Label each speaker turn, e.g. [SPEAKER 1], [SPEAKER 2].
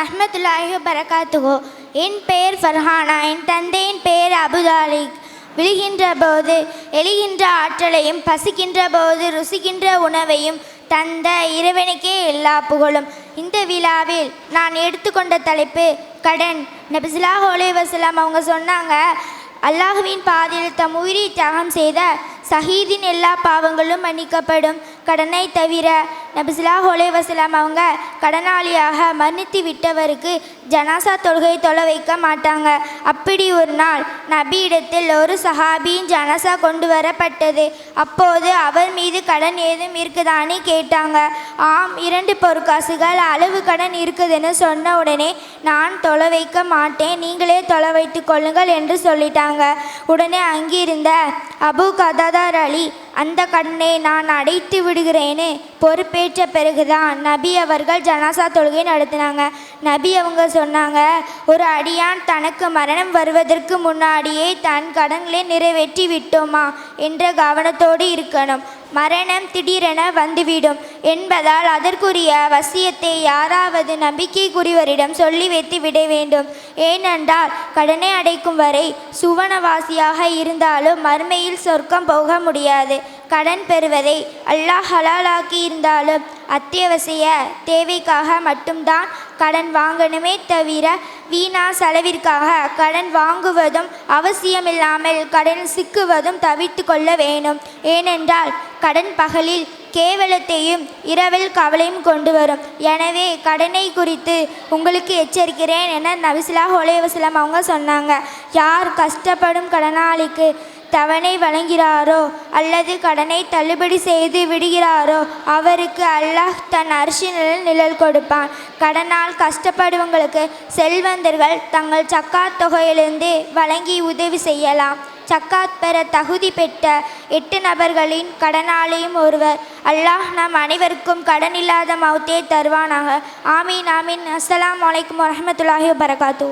[SPEAKER 1] ரஹமத்துல்லாஹி பரகாத்துகோ என் பெயர் ஃபர்ஹானா என் தந்தையின் பெயர் அபுதாலிக். விழுகின்ற போது எழுகின்ற ஆற்றலையும் பசிக்கின்ற போது ருசிக்கின்ற உணவையும் தந்த இறைவனுக்கே எல்லா புகழும். இந்த விழாவில் நான் எடுத்துக்கொண்ட தலைப்பு கடன். நபிசுல்லாஹ் வசலாம் அவங்க சொன்னாங்க அல்லாஹுவின் பாதையில் தம் உயிரை தியாகம் செய்த சஹீதின் எல்லா பாவங்களும் மன்னிக்கப்படும். கடனை தவிர நபிசுலா ஹொலே வசலாம் அவங்க கடனாளியாக மன்னித்து விட்டவருக்கு ஜனாசா தொழுகை தொலை வைக்க மாட்டாங்க. அப்படி ஒரு நாள் நபியிடத்தில் ஒரு சஹாபியின் ஜனாசா கொண்டு வரப்பட்டது. அப்போது அவர் மீது கடன் ஏதும் இருக்குதான்னு கேட்டாங்க. ஆம் இரண்டு பொற்காசுகள் அளவு கடன் இருக்குதுன்னு சொன்ன உடனே நான் தொலை வைக்க மாட்டேன் நீங்களே தொலை வைத்து கொள்ளுங்கள் என்று சொல்லிட்டாங்க. உடனே அங்கிருந்த அபு கதாதார் அலி அந்த கடனை நான் அடைத்து விடுகிறேன்னு பொறுப்பேற்ற பிறகுதான் நபி அவர்கள் ஜனாசா தொழுகை நடத்தினாங்க. நபி அவங்க சொன்னாங்க ஒரு அடியான் தனக்கு மரணம் வருவதற்கு முன்னாடியே தன் கடன்களை நிறைவேற்றி விட்டோமா? என்ற கவனத்தோடு இருக்கணும். மரணம் திடீரென வந்துவிடும் என்பதால் அதற்குரிய வசியத்தை யாராவது நம்பிக்கைக்குரியவரிடம் சொல்லி வைத்து விட வேண்டும். ஏனென்றால் கடனை அடைக்கும் வரை சுவனவாசியாக இருந்தாலும் மறுமையில் சொர்க்கம் போக முடியாது. கடன் பெறுவதை அல்லாஹ் ஹலாலாக்கி இருந்தாலும் அத்தியாவசிய தேவைக்காக மட்டும்தான் கடன் வாங்கணுமே தவிர வீணா செலவிற்காக கடன் வாங்குவதும் அவசியமில்லாமல் கடன் சிக்குவதும் தவிர்த்து கொள்ள வேணும் ஏனென்றால் கடன் பகலில் கேவலத்தையும் இரவில் கவலையும் கொண்டு வரும். எனவே கடனை குறித்து உங்களுக்கு எச்சரிக்கிறேன் என நபிசுலா ஹொலேவசலம் அவங்க சொன்னாங்க. யார் கஷ்டப்படும் கடனாளிக்கு தவணை வழங்கிறாரோ அல்லது கடனை தள்ளுபடி செய்து விடுகிறாரோ அவருக்கு அல்லாஹ் தன் அரிசி நிழல் நிழல் கொடுப்பான். கடனால் கஷ்டப்படுவங்களுக்கு செல்வந்தர்கள் தங்கள் சக்காத் தொகையிலிருந்து வழங்கி உதவி செய்யலாம். சக்காத் பெற தகுதி பெற்ற எட்டு நபர்களின் கடனாளியும் ஒருவர். அல்லாஹ் நம் அனைவருக்கும் கடன் இல்லாத மௌத்தே தருவானாக. ஆமீன் ஆமீன். அஸ்லாம் அலைக்கும் வரமத்துல்லாஹி வரகாத்தூ